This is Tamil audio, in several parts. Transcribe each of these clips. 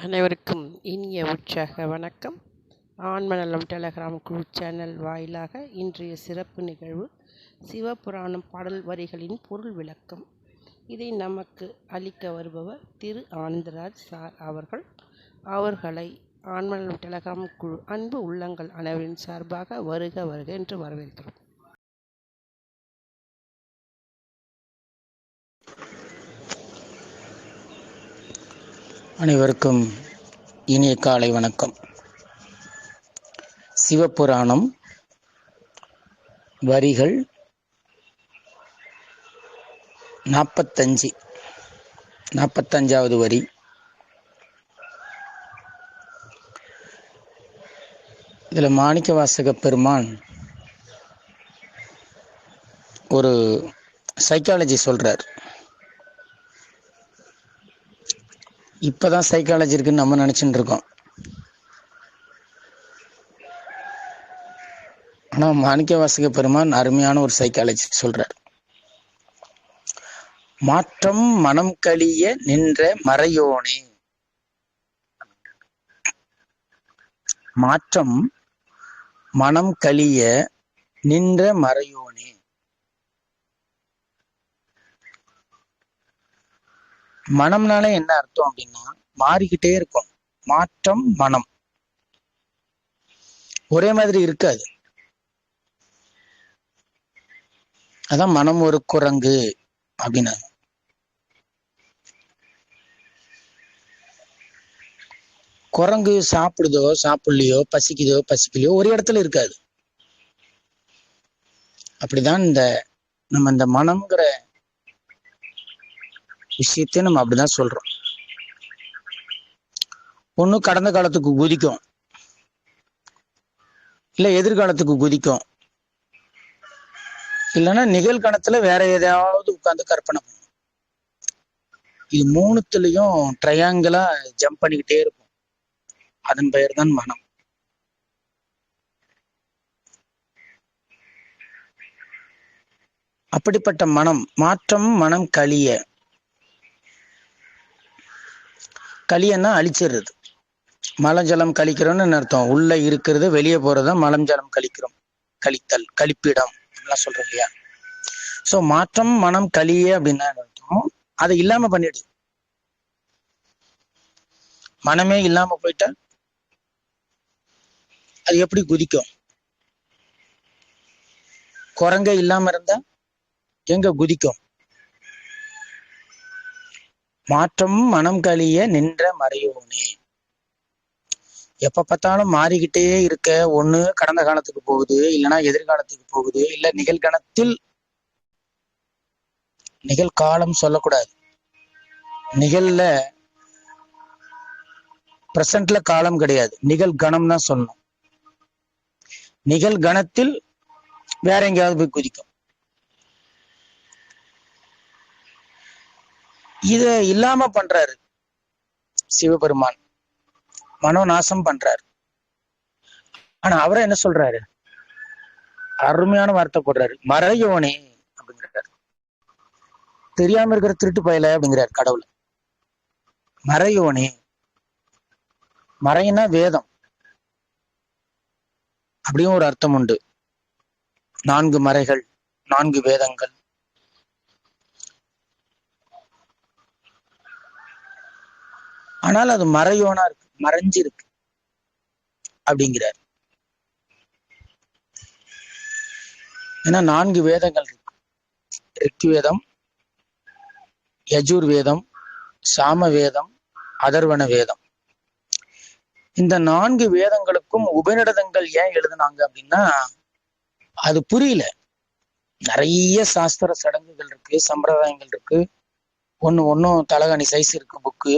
அனைவருக்கும் இனிய உற்சாக வணக்கம். ஆன்மநலம் டெலகிராம் குழு சேனல் வாயிலாக இன்றைய சிறப்பு நிகழ்வு சிவபுராணம் பாடல் வரிகளின் பொருள் விளக்கம். இதை நமக்கு அளிக்க வருபவர் திரு ஆனந்தராஜ் சார் அவர்கள். அவர்களை ஆன்மநலம் டெலகிராம் குழு அன்பு உள்ளங்கள் அனைவரின் சார்பாக வருக வருக என்று வரவேற்கிறோம். அனைவருக்கும் இனிய காலை வணக்கம். சிவபுராணம் வரிகள் நாற்பத்தஞ்சு நாற்பத்தஞ்சாவது வரி. இதில் மாணிக்க வாசக பெருமான் ஒரு சைக்காலஜி சொல்கிறார் இப்பதான் சைக்காலஜி இருக்குன்னு நம்ம நினச்சிட்டு இருக்கோம். ஆனா மாணிக்க வாசக பெருமான் அருமையான ஒரு சைக்காலஜி சொல்றார். மாற்றம் மனம் கழிய நின்ற மறையோனே. மாற்றம் மனம் கழிய நின்ற மறையோனே. மனம்னாலே என்ன அர்த்தம் அப்படின்னா மாறிக்கிட்டே இருக்கும் மாற்றம் மனம். ஒரே மாதிரி இருக்காது. அதான் மனம் ஒரு குரங்கு அப்படின்னாங்க. குரங்கு சாப்பிடுதோ சாப்பிடலையோ பசிக்குதோ பசிக்கலையோ ஒரு இடத்துல இருக்காது. அப்படிதான் இந்த நம்ம இந்த மனம்ங்கிற விஷயத்தையும் நம்ம அப்படிதான் சொல்றோம். ஒண்ணு கடந்த காலத்துக்கு குதிக்கும். இல்ல எதிர்காலத்துக்கு குதிக்கும். இல்லைன்னா நிகழ்காலத்துல வேற எதையாவது உட்கார்ந்து கற்பனை பண்ணும். இது மூணுத்துலயும் ட்ரையாங்கிளா ஜம்ப் பண்ணிக்கிட்டே இருக்கும். அதன் பெயர் தான் மனம். அப்படிப்பட்ட மனம் மாற்றம் மனம் கழிய களியன்னா அழிச்சிடுறது. மலஜலம் கழிக்கிறோம்னு அர்த்தம்? உள்ள இருக்கிறது வெளியே போறத மலம் ஜலம் கழிக்கிறோம். கழித்தல் கழிப்பிடம் அப்படிலாம் சொல்றோம் இல்லையா? ஸோ மாற்றம் மனம் கழிய அப்படின்னா என்ன அர்த்தம்? அதை இல்லாம பண்ணிடு. மனமே இல்லாம போயிட்டா அது எப்படி குதிக்கும்? குரங்க இல்லாம இருந்தா எங்க குதிக்கும்? மாற்றம் மனம் கழிய நின்ற மறையோனே. எப்ப பார்த்தாலும் மாறிக்கிட்டே இருக்க ஒண்ணு கடந்த காலத்துக்கு போகுது இல்லைன்னா எதிர்காலத்துக்கு போகுது இல்ல நிகழ்கணத்தில் நிகழ்காலம் சொல்லக்கூடாது. நிகழ்ல பிரசன்ட்ல காலம் கிடையாது. நிகழ்கணம் தான் சொல்லணும். நிகழ்கணத்தில் வேற எங்கேயாவது போய் குதிக்கும். இத இல்லாம பண்றாரு. சிவபெருமான். மனோநாசம் பண்றாரு. ஆனா அவரை என்ன சொல்றாரு? அருமையான வார்த்தை போடுறாரு. மறையோனே அப்படிங்கிறாரு. தெரியாம இருக்கிற திருட்டு பயல அப்படிங்கிறாரு கடவுள். மறையோனே. மறைனா வேதம். அப்படியும் ஒரு அர்த்தம் உண்டு. நான்கு மறைகள் நான்கு வேதங்கள். ஆனால் அது மறையோனா இருக்கு மறைஞ்சிருக்கு. அப்படிங்கிறார். ஏன்னா நான்கு வேதங்கள் இருக்கு. ரிக்வேதம் யஜூர் வேதம் சாம வேதம் அதர்வன வேதம் இந்த நான்கு வேதங்களுக்கும் உபநிடதங்கள் ஏன் எழுதுனாங்க அப்படின்னா அது புரியல. நிறைய சாஸ்திர சடங்குகள் இருக்கு சம்பிரதாயங்கள் இருக்கு. ஒன்னு ஒன்னும் தலகாணி சைஸ் இருக்கு புக்கு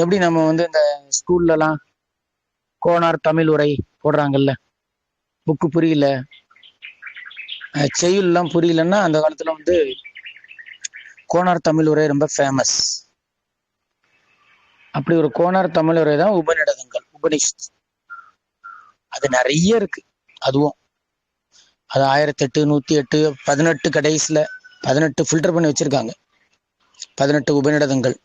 எப்படி நம்ம வந்து இந்த ஸ்கூல்லலாம் கோனார் தமிழ் உரை போடுறாங்கல்ல? புக்கு புரியல. செய்யுள்லாம் புரியலன்னா அந்த காலத்துல வந்து கோனார் தமிழ் உரை ரொம்ப ஃபேமஸ் அப்படி ஒரு கோனார் தமிழ் உரை தான் உபநிடதங்கள் உபனிஷத் அது நிறைய இருக்கு அதுவும். அது ஆயிரத்தி எட்டு நூத்தி எட்டு பதினெட்டு கடைசியில பதினெட்டு ஃபில்டர் பண்ணி வச்சிருக்காங்க. பதினெட்டு உபநிடதங்கள்.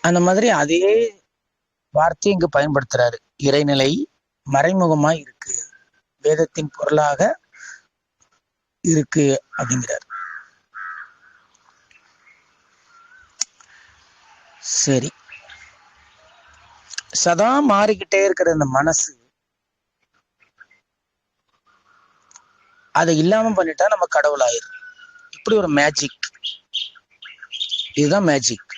அந்த மாதிரி அதே வார்த்தையை இங்கு பயன்படுத்துறாரு. இறைநிலை மறைமுகமா இருக்கு. வேதத்தின் பொருளாக இருக்கு அப்படிங்கிறார். சரி. சதா மாறிக்கிட்டே இருக்கிற இந்த மனசு அதை இல்லாம பண்ணிட்டா நம்ம கடவுள் ஆயிரும் இப்படி ஒரு மேஜிக் இதுதான் மேஜிக்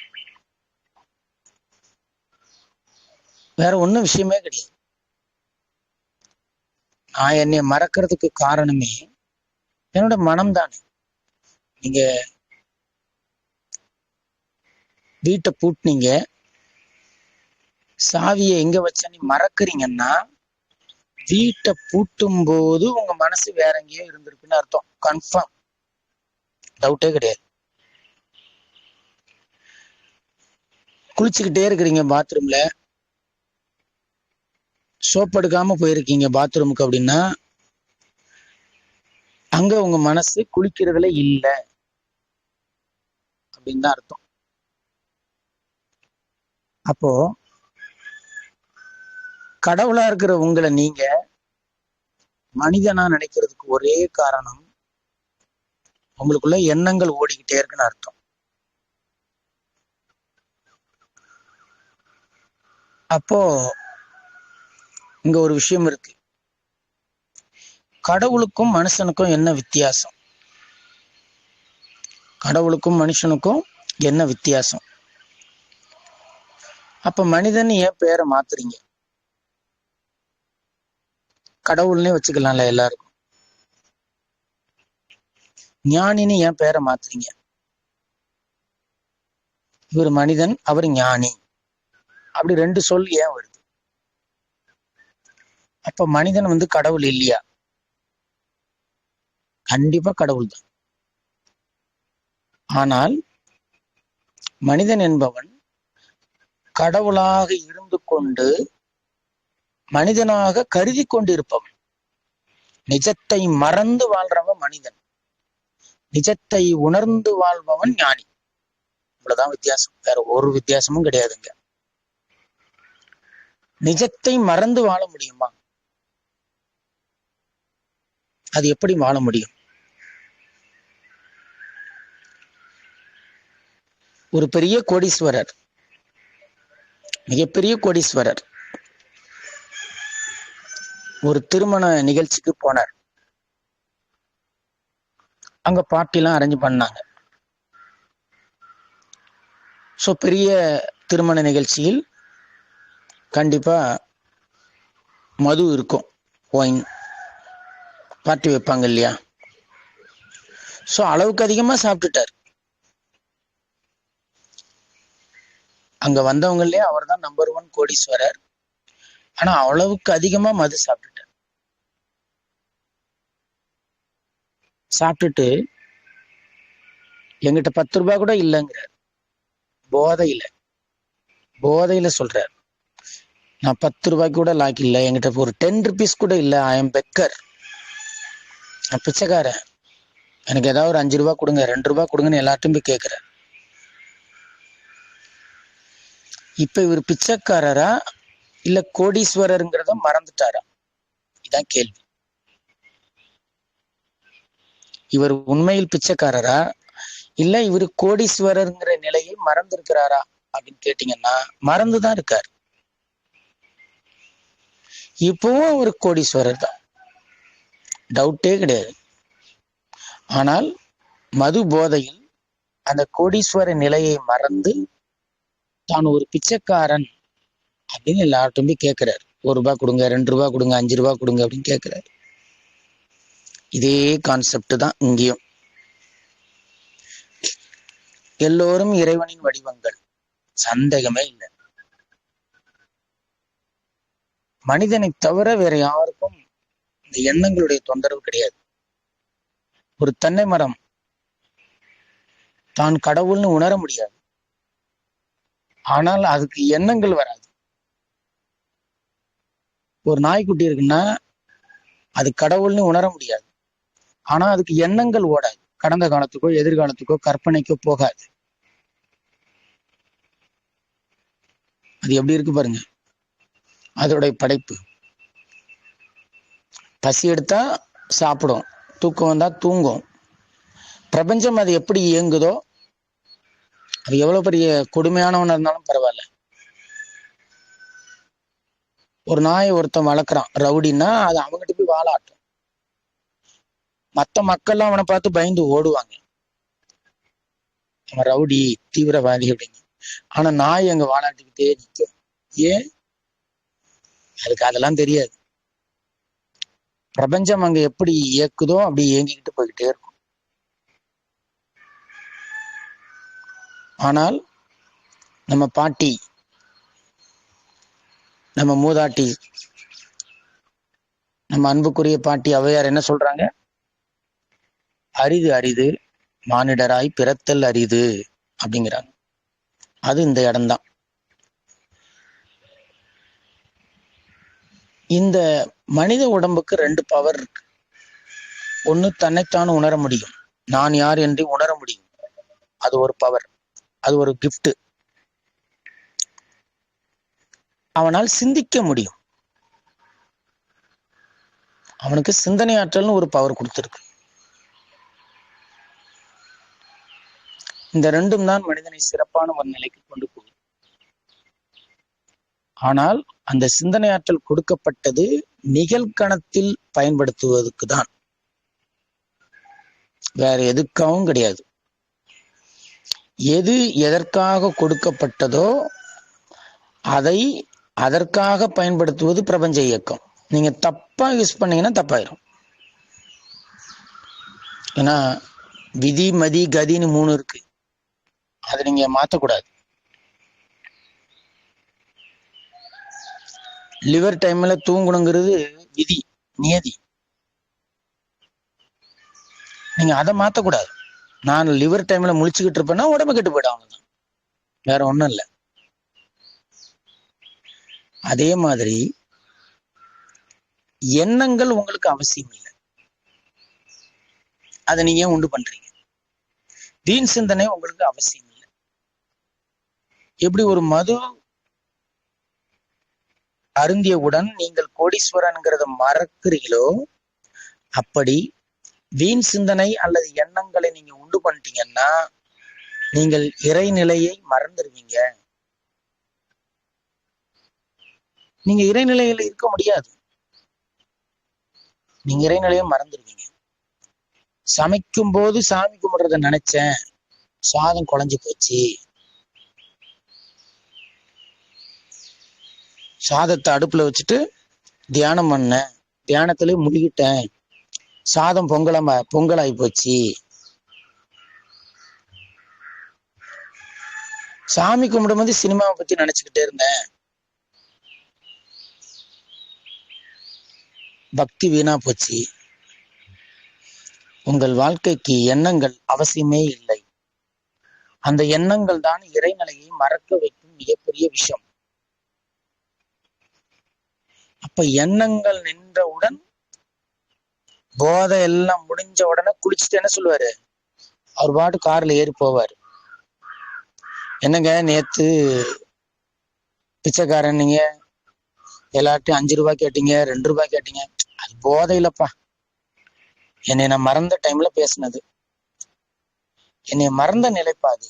வேற ஒன்னும் விஷயமே கிடையாது. நான் என்னை மறக்கிறதுக்கு காரணமே என்னோட மனம் தானே நீங்க வீட்டை பூட்டினீங்க. சாவியை எங்க வச்சேன்னு நீ மறக்கிறீங்கன்னா வீட்டை பூட்டும் போது உங்க மனசு வேற எங்கேயோ இருந்திருக்குன்னு அர்த்தம். கன்ஃபார்ம் டவுட்டே கிடையாது. குளிச்சுக்கிட்டே இருக்கிறீங்க பாத்ரூம்ல சோப் எடுக்காம போயிருக்கீங்க பாத்ரூமுக்கு அப்படின்னா அங்க உங்க மனசு குளிக்கிறதுல இல்ல. அப்படின்னு தான் அர்த்தம். அப்போ கடவுளா இருக்கிற உங்களை நீங்க மனிதனா நினைக்கிறதுக்கு ஒரே காரணம் உங்களுக்குள்ள எண்ணங்கள் ஓடிக்கிட்டே இருக்குன்னு அர்த்தம். அப்போ இங்க ஒரு விஷயம் இருக்கு. கடவுளுக்கும் மனுஷனுக்கும் என்ன வித்தியாசம்? கடவுளுக்கும் மனுஷனுக்கும் என்ன வித்தியாசம்? அப்ப மனிதன் ஏன் பேரை மாத்துறீங்க? கடவுள்னே வச்சுக்கலாம்ல எல்லாருக்கும். ஞானின்னு ஏன் பேரை மாத்துறீங்க? இவர் மனிதன் அவர் ஞானி. அப்படி ரெண்டு சொல் ஏன் வருது? அப்ப மனிதன் வந்து கடவுள் இல்லையா? கண்டிப்பா கடவுள் தான். ஆனால் மனிதன் என்பவன் கடவுளாக இருந்து கொண்டு மனிதனாக கருதி கொண்டிருப்பவன். நிஜத்தை மறந்து வாழ்றவன் மனிதன். நிஜத்தை உணர்ந்து வாழ்பவன் ஞானி. இவ்வளவுதான் வித்தியாசம். வேற ஒரு வித்தியாசமும் கிடையாதுங்க. நிஜத்தை மறந்து வாழ முடியுமா? அது எப்படி வாழ முடியும்? ஒரு பெரிய கோடீஸ்வரர் மிகப்பெரிய கோடீஸ்வரர் ஒரு திருமண நிகழ்ச்சிக்கு போனார். அங்க பார்ட்டிலாம் அரேஞ்ச் பண்ணாங்க. ஸோ பெரிய திருமண நிகழ்ச்சியில் கண்டிப்பா மது இருக்கும் ஒயின் பார்ட்டி வைப்பாங்க இல்லையா? ஸோ அளவுக்கு அதிகமா சாப்பிட்டுட்டார். அங்க வந்தவங்களே அவர் தான் நம்பர் ஒன் கோடீஸ்வரர். ஆனா அவ்வளவுக்கு அதிகமா மது சாப்பிட்டுட்டார். சாப்பிட்டுட்டு எங்கிட்ட பத்து ரூபாய் கூட இல்லைங்கிறார். போதையில. போதையில சொல்றார். நான் பத்து ரூபாய்க்கு கூட லாக் இல்லை. எங்கிட்ட ஒரு டென் ருபீஸ் கூட இல்லை. ஐ எம் பெக்கர் பிச்சைக்காரன். எனக்கு ஏதாவது ஒரு அஞ்சு ரூபா கொடுங்க ரெண்டு ரூபா கொடுங்கன்னு எல்லார்ட்டும் போய் கேட்குறேன் இப்ப இவர் பிச்சைக்காரரா இல்லை கோடீஸ்வரருங்கிறத மறந்துட்டாரா? இதான் கேள்வி. இவர் உண்மையில் பிச்சைக்காரரா இல்ல இவர் கோடீஸ்வரருங்கிற நிலையை மறந்திருக்கிறாரா அப்படின்னு கேட்டீங்கன்னா மறந்துதான் இருக்கார். இப்பவும் அவர் கோடீஸ்வரர் தான். டவுட்டே கிடையாது. ஆனால் மது போதையில் அந்த கோடீஸ்வர நிலையை மறந்து தான் ஒரு பிச்சைக்காரன் அப்படின்னு எல்லார்ட்டும் போய் கேட்கிறாரு. ஒரு ரூபாய் கொடுங்க ரெண்டு ரூபாய் கொடுங்க அஞ்சு ரூபாய் கொடுங்க அப்படின்னு கேட்கிறாரு. இதே கான்செப்ட் தான் இங்கேயும். எல்லோரும் இறைவனின் வடிவங்கள். சந்தேகமே இல்லை. மனிதனை தவிர வேற யாருக்கும் அது எண்ணங்களுடைய தொந்தரவு கிடையாது. ஒரு தென்னை மரம் தான் கடவுள்னு உணர முடியாது. ஆனால் அதுக்கு எண்ணங்கள் வராது. ஒரு நாய்க்குட்டி இருக்குன்னா அது கடவுள்னு உணர முடியாது. ஆனா அதுக்கு எண்ணங்கள் ஓடாது. கடந்த காலத்துக்கோ எதிர்காலத்துக்கோ கற்பனைக்கோ போகாது. அது எப்படி இருக்கு பாருங்க. அதோடைய படைப்பு. பசி எடுத்தா சாப்பிடும். தூக்கம் வந்தா தூங்கும். பிரபஞ்சம் அது எப்படி இயங்குதோ அது எவ்வளவு பெரிய கொடுமையானவனா இருந்தாலும் பரவாயில்ல. ஒரு நாயை ஒருத்தன் வளர்க்குறான் ரவுடின்னா அது அவங்ககிட்ட போய் வாழாட்டும். மத்த மக்கள்லாம் அவனை பார்த்து பயந்து ஓடுவாங்க. அவன் ரவுடி தீவிரவாதி அப்படிங்க ஆனா நாய் அங்க வாழாட்டிக்கிட்டே நிற்கும் ஏன்? அதுக்கு அதெல்லாம் தெரியாது. பிரபஞ்சம் அங்க எப்படி இயக்குதோ அப்படி இயங்கிக்கிட்டு போய்கிட்டே இருக்கும். ஆனால் நம்ம பாட்டி நம்ம மூதாட்டி நம்ம அன்புக்குரிய பாட்டி அவையார் என்ன சொல்றாங்க? அரிது அரிது மானிடராய் பிறத்தல் அரிது அப்படிங்கிறாங்க. அது இந்த இடம்தான். இந்த மனித உடம்புக்கு ரெண்டு பவர் இருக்கு. ஒண்ணு தன்னைத்தான் உணர முடியும். நான் யார் என்று உணர முடியும். அது ஒரு பவர் அது ஒரு கிஃப்ட் அவனால் சிந்திக்க முடியும். அவனுக்கு சிந்தனை ஆற்றல்னு ஒரு பவர் கொடுத்துருக்கு. இந்த ரெண்டும் தான் மனிதனை சிறப்பான ஒரு நிலைக்கு கொண்டு போகும் ஆனால் அந்த சிந்தனை ஆற்றல் கொடுக்கப்பட்டது நிகழ்கணத்தில் பயன்படுத்துவதற்கு தான் வேற எதுக்காகவும் கிடையாது. எது எதற்காக கொடுக்கப்பட்டதோ அதை அதற்காக பயன்படுத்துவது பிரபஞ்ச இயக்கம். நீங்க தப்பா யூஸ் பண்ணீங்கன்னா தப்பாயிரும். ஏன்னா விதி மதி கதின்னு மூணு இருக்கு. அதை நீங்க மாத்தக்கூடாது. லிவர் டைம்ல தூங்கணுங்கிறது விதி நியதி. நீங்க அதை மாத்தக்கூடாது. நான் லிவர் டைம்ல முழிச்சுக்கிட்டு இருப்பேன்னா உடம்பு கெட்டு போயிடும் அவ்வளவுதான். வேற ஒண்ணும் இல்லை. அதே மாதிரி எண்ணங்கள் உங்களுக்கு அவசியம் இல்லை. அதை நீங்க ஏன் உண்டு பண்றீங்க? தீன் சிந்தனை உங்களுக்கு அவசியம் இல்லை. எப்படி ஒரு மது அருந்தியவுடன் நீங்கள் கோடீஸ்வரன்கிறத மறக்கிறீங்களோ அப்படி வீண் சிந்தனை அல்லது எண்ணங்களை நீங்க உண்டு பண்ணிட்டீங்கன்னா நீங்கள் இறைநிலையை மறந்துடுவீங்க. நீங்க இறைநிலையில இருக்க முடியாது. நீங்க இறைநிலையை மறந்துடுவீங்க. சமைக்கும் போது சாமி கும்பிடுறத நினைச்சேன். சாதம் குழஞ்சு போச்சு. சாதத்தை அடுப்புல வச்சுட்டு தியானம் பண்ணேன் தியானத்திலே முழுகிட்டேன். சாதம் பொங்கலமா பொங்கலாகி போச்சு. சாமி கும்பிடும்போது சினிமாவை பத்தி நினைச்சுக்கிட்டே இருந்தேன். பக்தி வீணா போச்சு. உங்கள் வாழ்க்கைக்கு எண்ணங்கள் அவசியமே இல்லை. அந்த எண்ணங்கள் தான் இறைநிலையை மறக்க வைக்கும் மிகப்பெரிய விஷயம். அப்ப எண்ணங்கள் நின்றவுடன் போதை எல்லாம் முடிஞ்ச உடனே குளிச்சுட்டு என்ன சொல்லுவாரு? அவர் பாட்டு கார்ல ஏறி போவாரு. என்னங்க நேத்து பிச்சைக்காரன் நீங்க? எல்லார்ட்டையும் அஞ்சு ரூபாய் கேட்டீங்க ரெண்டு ரூபாய் கேட்டீங்க. அது போதை இல்லப்பா என்னை நான் மறந்த டைம்ல பேசினது. என்னை மறந்த நிலைப்பாது